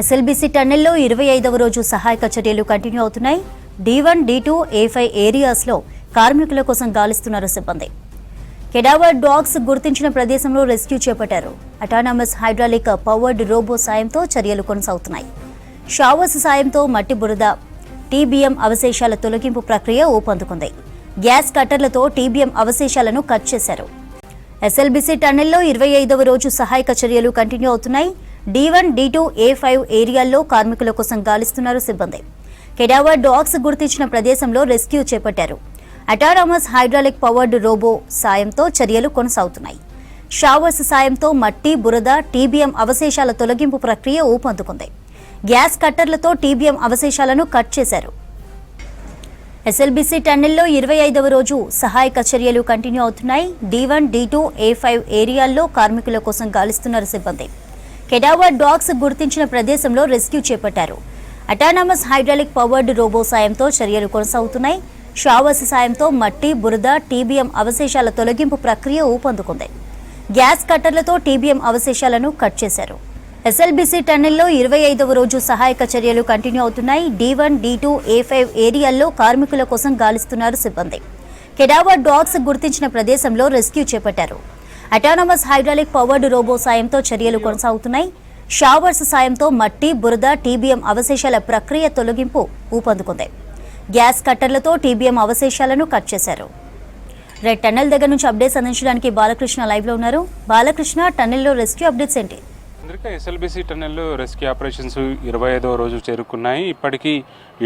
SLBC టన్నెల్లో ఇరవై ఐదవ రోజు సహాయక చర్యలు కంటిన్యూ అవుతున్నాయి. D one D two A five ఏరియాస్లో కార్మికుల కోసం గాలిస్తున్నారు సిబ్బంది. కెడావర్ డాగ్స్ గుర్తించిన ప్రదేశంలో రెస్క్యూ చేపట్టారు. అటానమస్ హైడ్రాలిక్ పవర్డ్ రోబో సాయంతో చర్యలు కొనసాగుతున్నాయి. షావర్స్ సాయంతో మట్టి బురద టీబీఎం అవశేషాల తొలగింపు ప్రక్రియ ఊపందుకుంది. గ్యాస్ కట్టర్లతో టీబీఎం అవశేషాలను కట్ చేశారు. ఎస్ఎల్బీసీ టన్నెల్లో ఇరవై ఐదవ రోజు సహాయక చర్యలు కంటిన్యూ అవుతున్నాయి. D one D two A five ఏరియాల్లో కార్మికుల కోసం గాలిస్తున్నారు సిబ్బంది. కెడావర్ డాగ్స్ గుర్తించిన ప్రదేశంలో రెస్క్యూ చేపట్టారు. అటానమస్ హైడ్రాలిక్ పవర్డ్ రోబో సాయంతో చర్యలు కొనసాగుతున్నాయి. షావర్స్ సాయంతో మట్టి బురద టీబీఎం అవశేషాల తొలగింపు ప్రక్రియ ఊపందుకుంది. గ్యాస్ కట్టర్లతో టీబీఎం అవశేషాలను కట్ చేశారు. ఎస్ఎల్బీసీ టన్నెల్లో ఇరవై ఐదవ రోజు సహాయక చర్యలు కంటిన్యూ అవుతున్నాయి. D one D two A five ఏరియాల్లో కార్మికుల కోసం గాలిస్తున్నారు సిబ్బంది. కెడావా డాగ్స్ గుర్తించిన ప్రదేశంలో రెస్క్యూ చేపట్టారు. అటానమస్ హైడ్రాలిక్ పవర్డ్ రోబో సాయంతో చర్యలు కొనసాగుతున్నాయి. షావర్స్ సాయంతో మట్టి బురద టీబీఎం అవశేషాల తొలగింపు ప్రక్రియ ఊపందుకుంది. గ్యాస్ కట్టర్లతో టీబీఎం అవశేషాలను కట్ చేశారు. ఎస్ఎల్బీసీ టన్నెల్లో ఇరవై ఐదవ రోజు సహాయక చర్యలు కంటిన్యూ అవుతున్నాయి. D one D two A five ఏరియాల్లో కార్మికుల కోసం గాలిస్తున్నారు సిబ్బంది. కెడావా డాగ్స్ గుర్తించిన ప్రదేశంలో రెస్క్యూ చేపట్టారు. అటానమస్ హైడ్రాలిక్ పవర్డ్ రోబో సాయంతో చర్యలు కొనసాగుతున్నాయి. షావర్స్ సాయంతో మట్టి బురద టీబీఎం అవశేషాల ప్రక్రియ తొలగింపు ఊపందుకుంది. గ్యాస్ కట్టర్లతో టీబీఎం అవశేషాలను కట్ చేశారు. రైట్ టన్నెల్ దగ్గర నుంచి అప్డేట్స్ అందించడానికి బాలకృష్ణ లైవ్లో ఉన్నారు. బాలకృష్ణ టన్నెల్లో రెస్క్యూ అప్డేట్స్ ఏంటి? చంద్రిక ఎస్ఎల్బిసి టన్నెల్లో రెస్క్యూ ఆపరేషన్స్ ఇరవై ఐదవ రోజు చేరుకున్నాయి. ఇప్పటికీ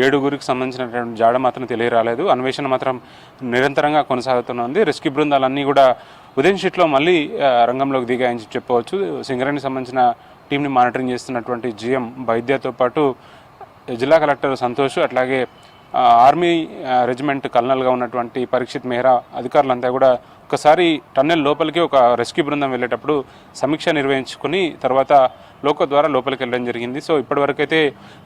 ఏడుగురికి సంబంధించినటువంటి జాడ మాత్రం తెలియరాలేదు. అన్వేషణ మాత్రం నిరంతరంగా కొనసాగుతున్నది. రెస్క్యూ బృందాలన్నీ కూడా ఉదయం షీట్లో మళ్ళీ రంగంలోకి దిగాయని చెప్పవచ్చు. సింగరేణికి సంబంధించిన టీంని మానిటరింగ్ చేస్తున్నటువంటి జిఎం వైద్యతో పాటు జిల్లా కలెక్టర్ సంతోష్ అట్లాగే ఆర్మీ రెజిమెంట్ కల్నల్గా ఉన్నటువంటి పరీక్షిత్ మెహ్రా అధికారులంతా కూడా ఒకసారి టన్నెల్ లోపలికి ఒక రెస్క్యూ బృందం వెళ్ళేటప్పుడు సమీక్ష నిర్వహించుకుని తర్వాత లోక ద్వారా లోపలికి వెళ్ళడం జరిగింది. సో ఇప్పటివరకు అయితే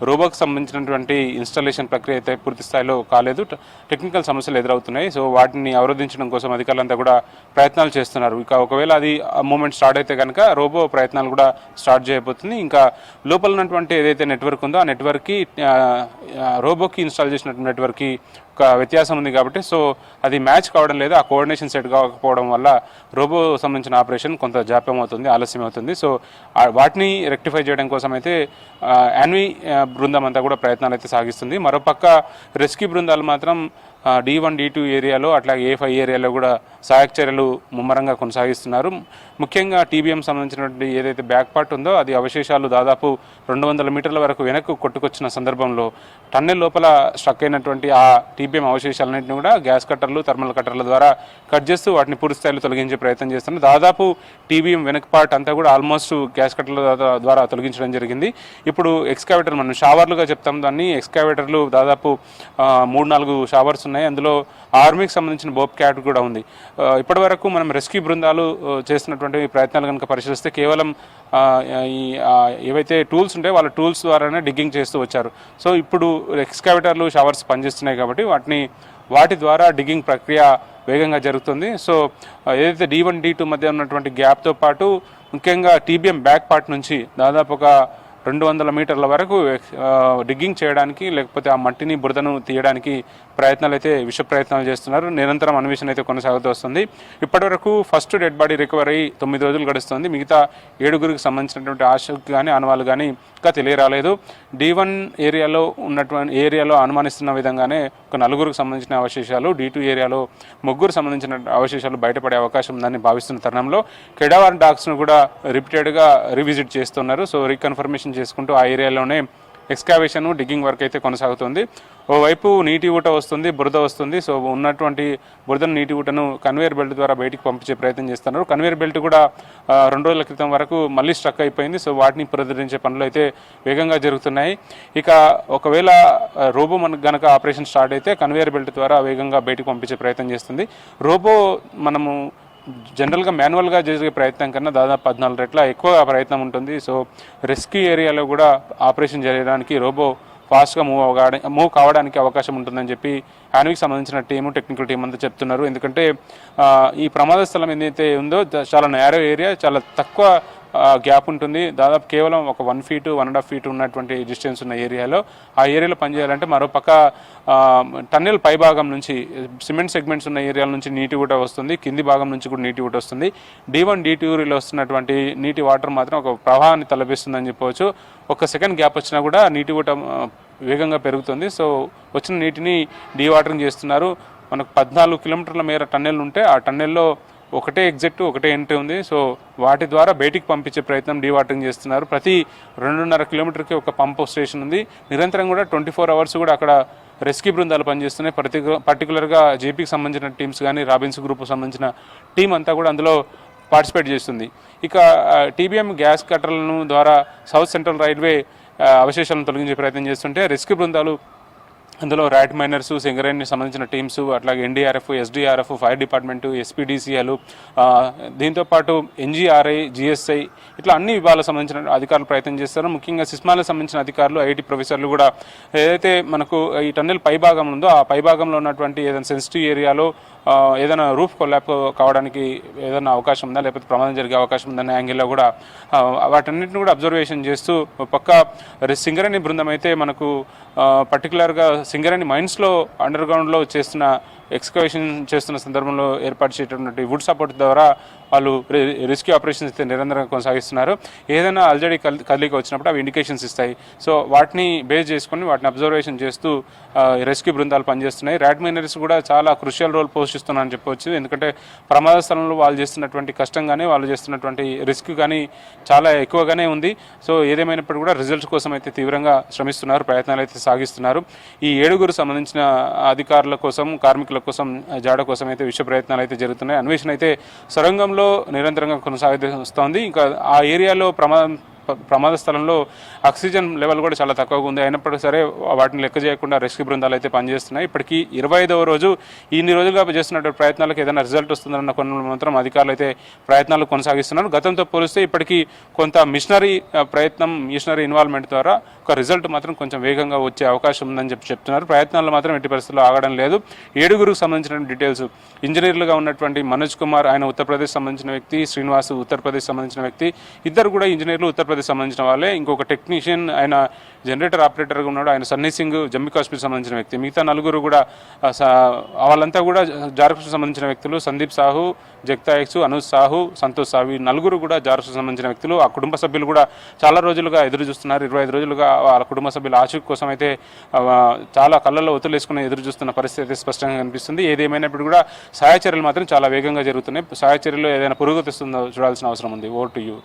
రోబోకి సంబంధించినటువంటి ఇన్స్టాలేషన్ ప్రక్రియ అయితే పూర్తి స్థాయిలో కాలేదు. టెక్నికల్ సమస్యలు ఎదురవుతున్నాయి. సో వాటిని అవరోధించడం కోసం అధికారులంతా కూడా ప్రయత్నాలు చేస్తున్నారు. ఇక ఒకవేళ అది మూమెంట్ స్టార్ట్ అయితే కనుక రోబో ప్రయత్నాలు కూడా స్టార్ట్ చేయబోతుంది. ఇంకా లోపల ఉన్నటువంటి ఏదైతే నెట్వర్క్ ఉందో ఆ నెట్వర్క్కి రోబోకి ఇన్స్టాల్ చేసినటువంటి నెట్వర్క్కి ఒక వ్యత్యాసం ఉంది కాబట్టి సో అది మ్యాచ్ కావడం లేదు. ఆ కోఆర్డినేషన్ సెట్ కాకపోవడం వల్ల రోబో సంబంధించిన ఆపరేషన్ కొంత జాప్యం అవుతుంది ఆలస్యం అవుతుంది సో వాటిని రెక్టిఫై చేయడం కోసం అయితే యాన్వి బృందం అంతా కూడా ప్రయత్నాలు అయితే సాగిస్తుంది. మరోపక్క రెస్క్యూ బృందాలు మాత్రం డి వన్ డి టూ ఏరియాలో అట్లాగే ఏ ఫైవ్ ఏరియాలో కూడా సహాయక చర్యలు ముమ్మరంగా కొనసాగిస్తున్నారు. ముఖ్యంగా టీబీఎం సంబంధించినటువంటి ఏదైతే బ్యాక్ పార్ట్ ఉందో అది అవశేషాలు దాదాపు రెండు వందల మీటర్ల వరకు వెనక్కు కొట్టుకొచ్చిన సందర్భంలో టన్నెల్ లోపల స్ట్రక్ అయినటువంటి ఆ టీబీఎం అవశేషాలన్నింటినీ కూడా గ్యాస్ కట్టర్లు థర్మల్ కట్టర్ల ద్వారా కట్ చేస్తూ వాటిని పూర్తి స్థాయిలో తొలగించే ప్రయత్నం చేస్తున్నారు. దాదాపు టీబీఎం వెనక పార్ట్ అంతా కూడా ఆల్మోస్ట్ గ్యాస్ కట్టర్ల ద్వారా- తొలగించడం జరిగింది. ఇప్పుడు ఎక్స్కావేటర్ మనం షావర్లుగా చెప్తాం. దాన్ని ఎక్స్కావేటర్లు దాదాపు మూడు నాలుగు షావర్స్ ఉన్నాయి. అందులో ఆర్మీకి సంబంధించిన బోప్ క్యాట్ కూడా ఉంది. ఇప్పటివరకు మనం రెస్క్యూ బృందాలు చేసినటువంటి చేస్తున్నటువంటి ప్రయత్నాలు కనుక పరిశీలిస్తే కేవలం ఈ ఏవైతే టూల్స్ ఉంటాయో వాళ్ళ టూల్స్ ద్వారానే డిగ్గింగ్ చేస్తూ వచ్చారు. సో ఇప్పుడు ఎక్స్కావేటర్లు షవర్స్ పనిచేస్తున్నాయి కాబట్టి వాటిని వాటి ద్వారా డిగ్గింగ్ ప్రక్రియ వేగంగా జరుగుతుంది. సో ఏదైతే డి వన్ డి టూ మధ్య ఉన్నటువంటి గ్యాప్తో పాటు ముఖ్యంగా టీబీఎం బ్యాక్ పార్ట్ నుంచి దాదాపు ఒక రెండు వందల మీటర్ల వరకు డిగ్గింగ్ చేయడానికి లేకపోతే ఆ మట్టిని బురదను తీయడానికి ప్రయత్నాలు అయితే విష ప్రయత్నాలు చేస్తున్నారు. నిరంతరం అన్వేషణ అయితే కొనసాగుతూ వస్తుంది. ఇప్పటివరకు ఫస్ట్ డెడ్ బాడీ రికవరీ తొమ్మిది రోజులు గడుస్తుంది. మిగతా ఏడుగురికి సంబంధించినటువంటి ఆశకు కానీ అనుమానాలు కానీ ఇంకా తెలియరాలేదు. డి వన్ ఏరియాలో ఉన్నటువంటి ఏరియాలో అనుమానిస్తున్న విధంగానే ఒక నలుగురికి సంబంధించిన అవశేషాలు డి టూ ఏరియాలో ముగ్గురు సంబంధించిన అవశేషాలు బయటపడే అవకాశం ఉందని భావిస్తున్న తరుణంలో కెడావర్ డాగ్స్ను కూడా రిపీటెడ్గా రివిజిట్ చేస్తున్నారు. సో రీకన్ఫర్మేషన్ చేసుకుంటూ ఆ ఏరియాలోనే ఎక్స్కావేషన్ డిగ్గింగ్ వర్క్ అయితే కొనసాగుతుంది. ఓవైపు నీటి ఊట వస్తుంది బురద వస్తుంది. సో ఉన్నటువంటి బురదను నీటి ఊటను కన్వేయర్ బెల్ట్ ద్వారా బయటికి పంపించే ప్రయత్నం చేస్తున్నారు. కన్వేయర్ బెల్ట్ కూడా రెండు రోజుల క్రితం వరకు మళ్ళీ స్ట్రక్ అయిపోయింది. సో వాటిని పునరుద్ధరించే పనులు అయితే వేగంగా జరుగుతున్నాయి. ఇక ఒకవేళ రోబో మనకు గనక ఆపరేషన్ స్టార్ట్ అయితే కన్వేయర్ బెల్ట్ ద్వారా వేగంగా బయటికి పంపించే ప్రయత్నం చేస్తుంది. రోబో మనము జనరల్గా మాన్యువల్గా చేసే ప్రయత్నం కన్నా దాదాపు పద్నాలుగు రెట్ల ఎక్కువ ప్రయత్నం ఉంటుంది. సో రెస్క్యూ ఏరియాలో కూడా ఆపరేషన్ చేయడానికి రోబో ఫాస్ట్గా మూవ్ అవగా మూవ్ కావడానికి అవకాశం ఉంటుందని చెప్పి హ్యాన్విక్ సంబంధించిన టీము టెక్నికల్ టీం అంతా చెప్తున్నారు. ఎందుకంటే ఈ ప్రమాద స్థలం ఏదైతే ఉందో చాలా నేరో ఏరియా చాలా తక్కువ గ్యాప్ ఉంటుంది. దాదాపు కేవలం ఒక one feet one and half feet ఉన్నటువంటి డిస్టెన్స్ ఉన్న ఏరియాలో. ఆ ఏరియాలో పనిచేయాలంటే మరోపక్క పక్క టన్నెల్ పై భాగం నుంచి సిమెంట్ సెగ్మెంట్స్ ఉన్న ఏరియాల నుంచి నీటి ఊట వస్తుంది. కింది భాగం నుంచి కూడా నీటి ఊట వస్తుంది. డి వన్ డి టూలో వస్తున్నటువంటి నీటి వాటర్ మాత్రం ఒక ప్రవాహాన్ని తలపిస్తుందని చెప్పవచ్చు. ఒక సెకండ్ గ్యాప్ వచ్చినా కూడా నీటి ఊట వేగంగా పెరుగుతుంది. సో వచ్చిన నీటిని డీవాటరింగ్ చేస్తున్నారు. మనకు పద్నాలుగు కిలోమీటర్ల మేర టన్నెల్ ఉంటే ఆ టన్నెల్లో ఒకటే ఎగ్జిట్ ఒకటే ఎంట్రీ ఉంది. సో వాటి ద్వారా బయటికి పంపించే ప్రయత్నం డీవాటరింగ్ చేస్తున్నారు. ప్రతి రెండున్నర కిలోమీటర్కి ఒక పంప్ స్టేషన్ ఉంది. నిరంతరం కూడా ట్వంటీ ఫోర్ అవర్స్ కూడా అక్కడ రెస్క్యూ బృందాలు పనిచేస్తున్నాయి. ప్రతి పర్టికులర్గా జేపీకి సంబంధించిన టీమ్స్ కానీ రాబిన్స్ గ్రూప్ సంబంధించిన టీం అంతా కూడా అందులో పార్టిసిపేట్ చేస్తుంది. ఇక టీబీఎం గ్యాస్ కట్టర్లను ద్వారా సౌత్ సెంట్రల్ రైల్వే అవశేషాలను తొలగించే ప్రయత్నం చేస్తుంటే రెస్క్యూ బృందాలు అందులో ర్యాట్ మైనర్స్ సింగరేణి సంబంధించిన టీమ్స్ అట్లాగే NDRF SDRF fire department SPDCL దీంతోపాటు ఎన్జీఆర్ఐ జిఎస్ఐ ఇట్లా అన్ని విభాగాలకు సంబంధించిన అధికారులు ప్రయత్నం చేస్తారు. ముఖ్యంగా సిస్మాలకు సంబంధించిన అధికారులు ఐటి ప్రొఫెసర్లు కూడా ఏదైతే మనకు ఈ టన్నెల్ పైభాగం ఉందో ఆ పైభాగంలో ఉన్నటువంటి ఏదైనా సెన్సిటివ్ ఏరియాలో ఏదైనా రూఫ్ కొల్లాప్ కావడానికి ఏదైనా అవకాశం ఉందా? లేకపోతే ప్రమాదం జరిగే అవకాశం ఉందనే యాంగిల్లో కూడా ఆ, వాటన్నిటిని కూడా అబ్జర్వేషన్ చేస్తూ ఒక పక్క సింగరేణి బృందం అయితే మనకు పర్టికులర్గా సింగరేణి మైన్స్లో అండర్ గ్రౌండ్లో చేస్తున్న ఎక్స్కవేషన్ చేస్తున్న సందర్భంలో ఏర్పాటు చేసేటటువంటి వుడ్ సపోర్ట్ ద్వారా వాళ్ళు రెస్క్యూ ఆపరేషన్స్ అయితే నిరంతరంగా కొనసాగిస్తున్నారు. ఏదైనా అల్జడి కల్ వచ్చినప్పుడు అవి ఇండికేషన్స్ ఇస్తాయి. సో వాటిని బేస్ చేసుకొని వాటిని అబ్జర్వేషన్ చేస్తూ రెస్క్యూ బృందాలు పనిచేస్తున్నాయి. ర్యాడ్ మైనర్స్ కూడా చాలా క్రుషియల్ రోల్ పోషిస్తున్నారని చెప్పవచ్చు ఎందుకంటే ప్రమాద స్థలంలో వాళ్ళు చేస్తున్నటువంటి కష్టం కానీ వాళ్ళు చేస్తున్నటువంటి రిస్క్ కానీ చాలా ఎక్కువగానే ఉంది. సో ఏదేమైనప్పటికీ కూడా రిజల్ట్స్ కోసం అయితే తీవ్రంగా శ్రమిస్తున్నారు ప్రయత్నాలు అయితే సాగిస్తున్నారు. ఈ ఏడుగురు సంబంధించిన అధికారుల కోసం కార్మికుల కోసం జాడ కోసం అయితే విశ్వ ప్రయత్నాలు అయితే జరుగుతున్నాయి. అన్వేషణ అయితే సొరంగంలో నిరంతరంగా కొనసాగుతోంది ఇంకా ఆ ఏరియాలో ప్రమాదం ప్రమాద స్థలంలో ఆక్సిజన్ లెవెల్ కూడా చాలా తక్కువగా ఉంది. అయినప్పటికీ సరే వాటిని లెక్క చేయకుండా రెస్క్యూ బృందాలు అయితే పనిచేస్తున్నాయి. ఇప్పటికీ ఇరవై ఐదవ రోజు ఇన్ని రోజులుగా చేస్తున్నటువంటి ప్రయత్నాలకు ఏదైనా రిజల్ట్ వస్తుందన్న కొన్ని మాత్రం అధికారులు అయితే ప్రయత్నాలు కొనసాగిస్తున్నారు. గతంతో పోలిస్తే ఇప్పటికీ కొంత మిషనరీ ప్రయత్నం మిషనరీ ఇన్వాల్వ్మెంట్ ద్వారా ఒక రిజల్ట్ మాత్రం కొంచెం వేగంగా వచ్చే అవకాశం ఉందని చెప్పి చెప్తున్నారు. ప్రయత్నాలు మాత్రం ఎట్టి పరిస్థితుల్లో ఆగడం లేదు. ఏడుగురికి సంబంధించిన డీటెయిల్స్ ఇంజనీర్లుగా ఉన్నటువంటి మనోజ్ కుమార్ ఆయన ఉత్తరప్రదేశ్ సంబంధించిన వ్యక్తి శ్రీనివాస్ ఉత్తరప్రదేశ్ సంబంధించిన వ్యక్తి ఇద్దరు కూడా ఇంజనీర్లు ఉత్తరప్రదేశ్ సంబంధించిన వాళ్ళే. ఇంకొక టెక్నీషియన్ ఆయన జనరేటర్ ఆపరేటర్గా ఉన్నాడు. ఆయన సన్నీ సింగ్ జమ్మూ కాశ్మీర్ సంబంధించిన వ్యక్తి. మిగతా నలుగురు కూడా వాళ్ళంతా కూడా జార్ఖండ్ సంబంధించిన వ్యక్తులు. సందీప్ సాహు జగతాయక్స్ అనుజ్ సాహు సంతోష్ సాహు నలుగురు కూడా జార్ఖండ్ సంబంధించిన వ్యక్తులు. ఆ కుటుంబ సభ్యులు కూడా చాలా రోజులుగా ఎదురు చూస్తున్నారు. ఇరవై ఐదు రోజులుగా వాళ్ళ కుటుంబ సభ్యుల ఆచూకీ కోసం అయితే చాలా కళ్ళల్లో ఒత్తులేసుకుని ఎదురు చూస్తున్న పరిస్థితి అయితే స్పష్టంగా కనిపిస్తుంది. ఏదేమైనప్పుడు కూడా సహాయ చర్యలు మాత్రం చాలా వేగంగా జరుగుతున్నాయి. సహాయ చర్యలు ఏదైనా పురోగతిస్తుందో చూడాల్సిన అవసరం ఉంది. ఓ టు యూ